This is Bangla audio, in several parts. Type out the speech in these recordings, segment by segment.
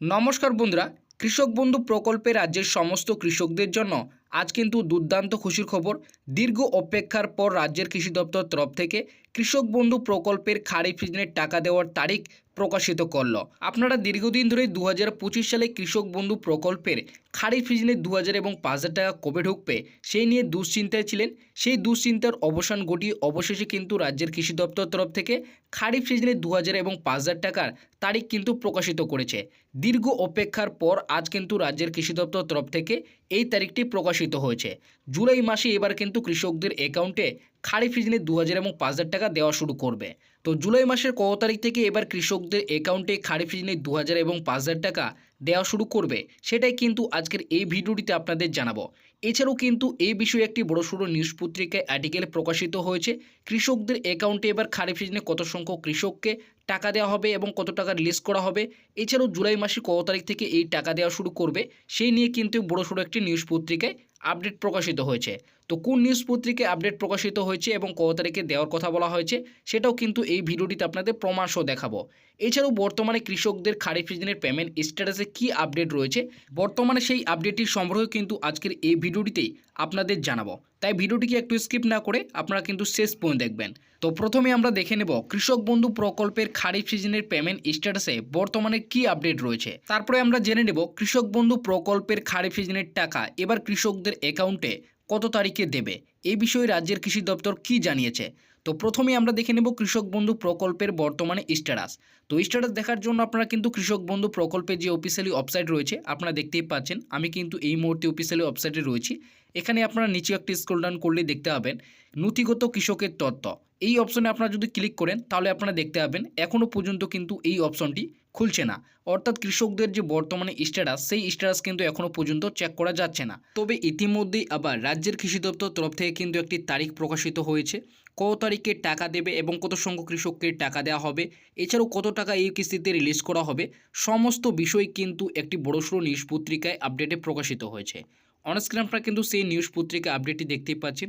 নমস্কার বন্ধুরা, কৃষক বন্ধু প্রকল্পে রাজ্যের সমস্ত কৃষকদের জন্য আজ কিন্তু দুর্দান্ত খুশির খবর। দীর্ঘ অপেক্ষার পর রাজ্যের কৃষি দপ্তর তরফ থেকে কৃষক বন্ধু প্রকল্পের খারিফ সিজনের টাকা দেওয়ার তারিখ প্রকাশিত করল। আপনারা দীর্ঘদিন ধরে দু হাজার পঁচিশ সালে কৃষক বন্ধু প্রকল্পের খারিফ সিজনে দু হাজার এবং পাঁচ হাজার টাকা কবে ঢুকবে, সেই নিয়ে দুশ্চিন্তায় ছিলেন। সেই দুশ্চিন্তার অবসান ঘটিয়ে অবশেষে কিন্তু রাজ্যের কৃষি দপ্তর তরফ থেকে খারিফ সিজনে দু হাজার এবং পাঁচ হাজার টাকার তারিখ কিন্তু প্রকাশিত করেছে। দীর্ঘ অপেক্ষার পর আজ কিন্তু রাজ্যের কৃষি দপ্তর তরফ থেকে এই তারিখটি প্রকাশিত হয়েছে। জুলাই মাসে এবার কিন্তু কৃষকদের অ্যাকাউন্টে খারিফ সিজনে দু হাজার এবং পাঁচ হাজার টাকা দেওয়া শুরু করবে। তো জুলাই মাসের কত তারিখ থেকে এবার কৃষকদের অ্যাকাউন্টে খারিফ সিজনে দু হাজার এবং পাঁচ হাজার টাকা দেওয়া শুরু করবে, সেটাই কিন্তু আজকের এই ভিডিওটিতে আপনাদের জানাব। এছাড়াও কিন্তু এই বিষয়ে একটি বড়সড় নিউজ পত্রিকায় আর্টিকেল প্রকাশিত হয়েছে, কৃষকদের অ্যাকাউন্টে এবার খারিফ সিজনে কত সংখ্যক কৃষককে টাকা দেওয়া হবে এবং কত টাকা রিলিজ করা হবে। এছাড়াও জুলাই মাসে কত তারিখ থেকে এই টাকা দেওয়া শুরু করবে, সেই নিয়ে কিন্তু বড়সড় একটি নিউজ পত্রিকায় আপডেট প্রকাশিত হয়েছে। তো কোন নিউজ পত্রিকায় আপডেট প্রকাশিত হয়েছে এবং কত তারিখে দেওয়ার কথা বলা হয়েছে, সেটাও কিন্তু এই ভিডিওটিতে আপনাদের প্রমাণ সহ দেখাবো। এছাড়াও বর্তমানে কৃষকদের খারিফ সিজনের পেমেন্ট স্ট্যাটাসে কী আপডেট রয়েছে, বর্তমানে সেই আপডেটটির সংগ্রহ কিন্তু আজকের এই ভিডিওটিতেই আপনাদের জানাব। তাই ভিডিওটিকে একটু স্কিপ না করে আপনারা কিন্তু শেষ পর্যন্ত দেখবেন। তো প্রথমে আমরা দেখে নেব কৃষক বন্ধু প্রকল্পের খারিফ সিজনের পেমেন্ট স্ট্যাটাসে বর্তমানে কি আপডেট রয়েছে। তারপরে আমরা জেনে নেব কৃষক বন্ধু প্রকল্পের খারিফ সিজনের টাকা, এবার কৃষকদের অ্যাকাউন্টে কত তারিখে দেবে? এ বিষয়ে রাজ্যের কৃষি দপ্তর কি জানিয়েছে? তো প্রথমে আমরা দেখে নেব কৃষক বন্ধু প্রকল্পের বর্তমানে স্ট্যাটাস তো স্ট্যাটাস দেখার জন্য আপনারা কিন্তু কৃষক বন্ধু প্রকল্পের যে অফিসিয়ালি ওয়েবসাইট রয়েছে, আপনারা দেখতেই পাচ্ছেন। আমি কিন্তু এই মুহূর্তে অফিসিয়ালি ওয়েবসাইটে রয়েছি। এখানে আপনারা নিচে একটি স্ক্রল ডাউন করলে দেখতে পাবেন নথিগত কৃষকের তথ্য। এই অপশনে আপনারা যদি ক্লিক করেন, তাহলে আপনারা দেখতে পাবেন এখনও পর্যন্ত কিন্তু এই অপশনটি খুলছে না। অর্থাৎ কৃষকদের যে বর্তমানে স্ট্যাটাস সেই স্ট্যাটাস কিন্তু এখনও পর্যন্ত চেক করা যাচ্ছে না। তবে ইতিমধ্যেই আবার রাজ্যের কৃষি দপ্তর তরফ থেকে কিন্তু একটি তারিখ প্রকাশিত হয়েছে। কত তারিখে টাকা দেবে এবং কত সংখ্যক কৃষককে টাকা দেওয়া হবে, এছাড়াও কত টাকা এই কিস্তিতে রিলিজ করা হবে, সমস্ত বিষয় কিন্তু একটি বড়সড় নিউজ পত্রিকায় আপডেটে প্রকাশিত হয়েছে। অনস্ক্রিন আপনারা কিন্তু সেই নিউজ পত্রিকা আপডেটটি দেখতেই পাচ্ছেন।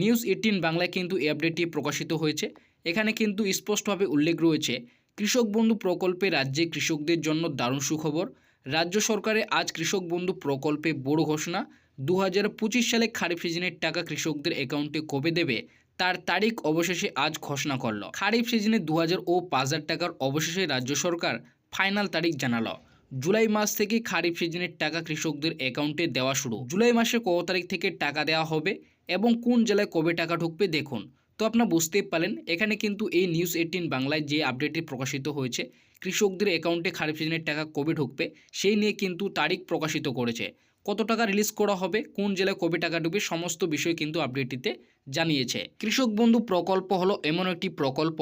নিউজ এইটিন বাংলায় কিন্তু এই আপডেটটি প্রকাশিত হয়েছে। এখানে কিন্তু স্পষ্টভাবে উল্লেখ রয়েছে, কৃষক বন্ধু প্রকল্পে রাজ্যে কৃষকদের জন্য দারুণ সুখবর। রাজ্য সরকারে আজ কৃষক বন্ধু প্রকল্পে বড় ঘোষণা। দু হাজার পঁচিশ সালে খারিফ সিজনের টাকা কৃষকদের অ্যাকাউন্টে কবে দেবে? তার তারিখ অবশেষে আজ ঘোষণা করল। খারিফ সিজনে দু হাজার ও পাঁচ হাজার টাকার অবশেষে রাজ্য সরকার ফাইনাল তারিখ জানালো। জুলাই মাস থেকে খারিফ সিজনের টাকা কৃষকদের অ্যাকাউন্টে দেওয়া শুরু। জুলাই মাসে কত তারিখ থেকে টাকা দেওয়া হবে এবং কোন জেলায় কবে টাকা ঢুকবে দেখুন। তো আপনারা বুঝতেই পারলেন, এখানে কিন্তু এই নিউজ এইটিন বাংলায় যে আপডেটটি প্রকাশিত হয়েছে, কৃষকদের অ্যাকাউন্টে খারিফ সিজনের টাকা কবে ঢুকবে, সেই নিয়ে কিন্তু তারিখ প্রকাশিত করেছে। কত টাকা রিলিজ করা হবে, কোন জেলায় কবে টাকা ঢুকবে, সমস্ত বিষয় কিন্তু আপডেটটিতে জানিয়েছে। কৃষক বন্ধু প্রকল্প হলো এমন একটি প্রকল্প,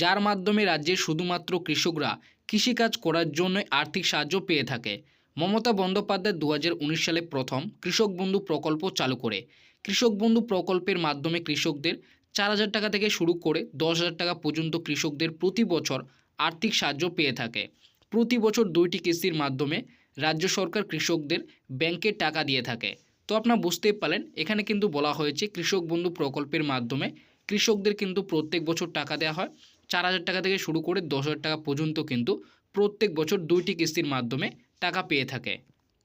যার মাধ্যমে রাজ্যের শুধুমাত্র কৃষকরা কৃষিকাজ করার জন্য আর্থিক সাহায্য পেয়ে থাকে। মমতা বন্দ্যোপাধ্যায় দু হাজার উনিশ সালে প্রথম কৃষক বন্ধু প্রকল্প চালু করে। কৃষক বন্ধু প্রকল্পের মাধ্যমে কৃষকদের চার হাজার টাকা থেকে শুরু করে দশ হাজার টাকা পর্যন্ত কৃষকদের প্রতি বছর আর্থিক সাহায্য পেয়ে থাকে। প্রতি বছর দুইটি কিস্তির মাধ্যমে রাজ্য সরকার কৃষকদের ব্যাংকে টাকা দিয়ে থাকে। তো আপনারা বুঝতেই পারলেন, এখানে কিন্তু বলা হয়েছে কৃষক বন্ধু প্রকল্পের মাধ্যমে কৃষকদের কিন্তু প্রত্যেক বছর টাকা দেওয়া হয়। চার হাজার টাকা থেকে শুরু করে দশ হাজার টাকা পর্যন্ত কিন্তু প্রত্যেক বছর দুইটি কিস্তির মাধ্যমে টাকা পেয়ে থাকে।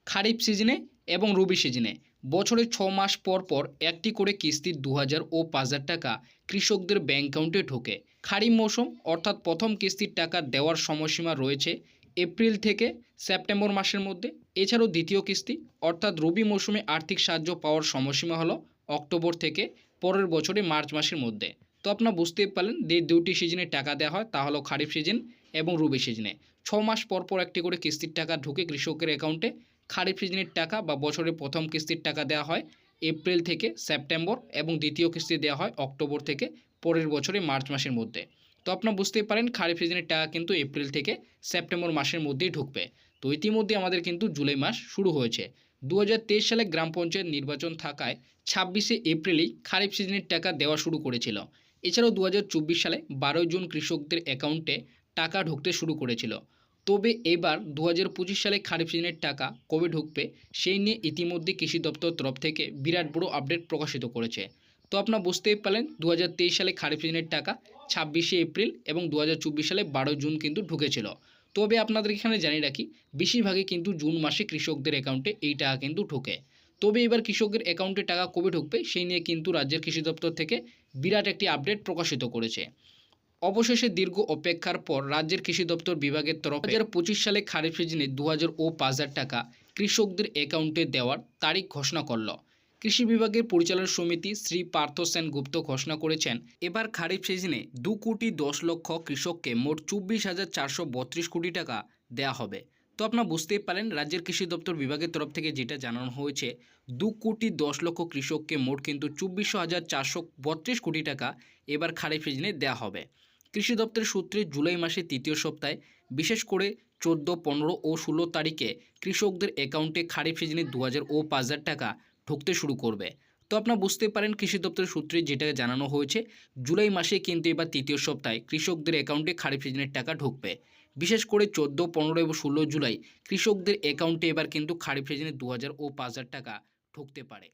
খারিফ সিজনে এবং রবি সিজনে বছরে ছ মাস পর পর একটি করে কিস্তির দু হাজার ও পাঁচ হাজার টাকা কৃষকদের ব্যাংক অ্যাকাউন্টে ঢোকে। খারিফ মৌসুম অর্থাৎ প্রথম কিস্তির টাকা দেওয়ার সময়সীমা রয়েছে এপ্রিল থেকে সেপ্টেম্বর মাসের মধ্যে। এছাড়াও দ্বিতীয় কিস্তি অর্থাৎ রবি মৌসুমে আর্থিক সাহায্য পাওয়ার সময়সীমা হলো অক্টোবর থেকে পরের বছরে মার্চ মাসের মধ্যে। তো আপনারা বুঝতেই পারলেন, যে দুটি সিজনে টাকা দেওয়া হয়, তা হলো খারিফ সিজন এবং রবি সিজনে। ছ মাস পর পর একটি করে কিস্তির টাকা ঢুকে কৃষকের অ্যাকাউন্টে খারিফ সিজনের টাকা বা বছরের প্রথম কিস্তির টাকা দেওয়া হয়, এপ্রিল থেকে সেপ্টেম্বর এবং দ্বিতীয় কিস্তি দেওয়া হয় অক্টোবর থেকে পরের বছরে মার্চ মাসের মধ্যে। তো আপনারা বুঝতেই পারেন, খারিফ সিজনের টাকা কিন্তু এপ্রিল থেকে সেপ্টেম্বর মাসের মধ্যেই ঢুকবে। তো ইতিমধ্যে আমাদের কিন্তু জুলাই মাস শুরু হয়েছে। দু হাজার তেইশ সালে গ্রাম পঞ্চায়েত নির্বাচন থাকায় ছাব্বিশে এপ্রিলেই খারিফ সিজনের টাকা দেওয়া শুরু করেছিল। এছাড়াও দু হাজার চব্বিশ সালে বারোই জুন কৃষকদের অ্যাকাউন্টে টাকা ঢুকতে শুরু করেছিল। তবে এবার দু হাজার পঁচিশ সালে খারিফ সিজনের টাকা কবে ঢুকবে, সেই নিয়ে ইতিমধ্যে কৃষি দপ্তর তরফ থেকে বিরাট বড় আপডেট প্রকাশিত করেছে। তো আপনারা বুঝতেই পারলেন দু হাজার তেইশ সালে খারিফ সিজনের টাকা, ছাব্বিশে এপ্রিল এবং দু হাজার চব্বিশ সালে বারোই জুন কিন্তু ঢুকেছিল। তবে আপনাদের এখানে জানিয়ে রাখি, বেশিরভাগই কিন্তু জুন মাসে কৃষকদের অ্যাকাউন্টে এই টাকা কিন্তু ঢোকে। তবে এবার কৃষকের অ্যাকাউন্টে টাকা কবে ঢুকবে, সেই নিয়ে কিন্তু রাজ্যের কৃষি দপ্তর থেকে বিরাট একটি আপডেট প্রকাশিত করেছে। অবশেষে দীর্ঘ অপেক্ষার পর রাজ্যের কৃষি দপ্তর বিভাগের তরফ দু হাজার পঁচিশ সালে খারিফ সিজনে দু হাজার ও পাঁচ হাজার টাকা কৃষকদের অ্যাকাউন্টে দেওয়ার তারিখ ঘোষণা করল। কৃষি বিভাগের পরিচালন সমিতি শ্রী পার্থ সেন গুপ্ত ঘোষণা করেছেন, এবার খারিফ সিজনে দু কোটি দশ লক্ষ কৃষককে মোট চব্বিশ হাজার চারশো বত্রিশ কোটি টাকা দেয়া হবে। তো আপনারা বুঝতেই পারেন, রাজ্যের কৃষি দপ্তর বিভাগের তরফ থেকে যেটা জানানো হয়েছে, দু কোটি দশ লক্ষ কৃষককে মোট কিন্তু চব্বিশ হাজার চারশো বত্রিশ কোটি টাকা এবার খারিফ সিজনে দেওয়া হবে। কৃষি দপ্তরের সূত্রে জুলাই মাসের তৃতীয় সপ্তাহে বিশেষ করে চোদ্দ, পনেরো ও ষোলো তারিখে কৃষকদের অ্যাকাউন্টে খারিফ সিজনে দু হাজার ও পাঁচ হাজার টাকা ঢুকতে শুরু করবে। তো আপনারা বুঝতে পারেন, কৃষি দপ্তরের সূত্রে যেটা জানানো হয়েছে, জুলাই মাসে কিন্তু এবার তৃতীয় সপ্তাহে কৃষকদের অ্যাকাউন্টে খারিফ সিজনের টাকা ঢুকবে। বিশেষ করে চোদ্দ, পনেরো এবং ষোলো জুলাই কৃষকদের অ্যাকাউন্টে এবার কিন্তু খারিফ সিজনে দু হাজার ও পাঁচ হাজার টাকা ঢুকতে পারে।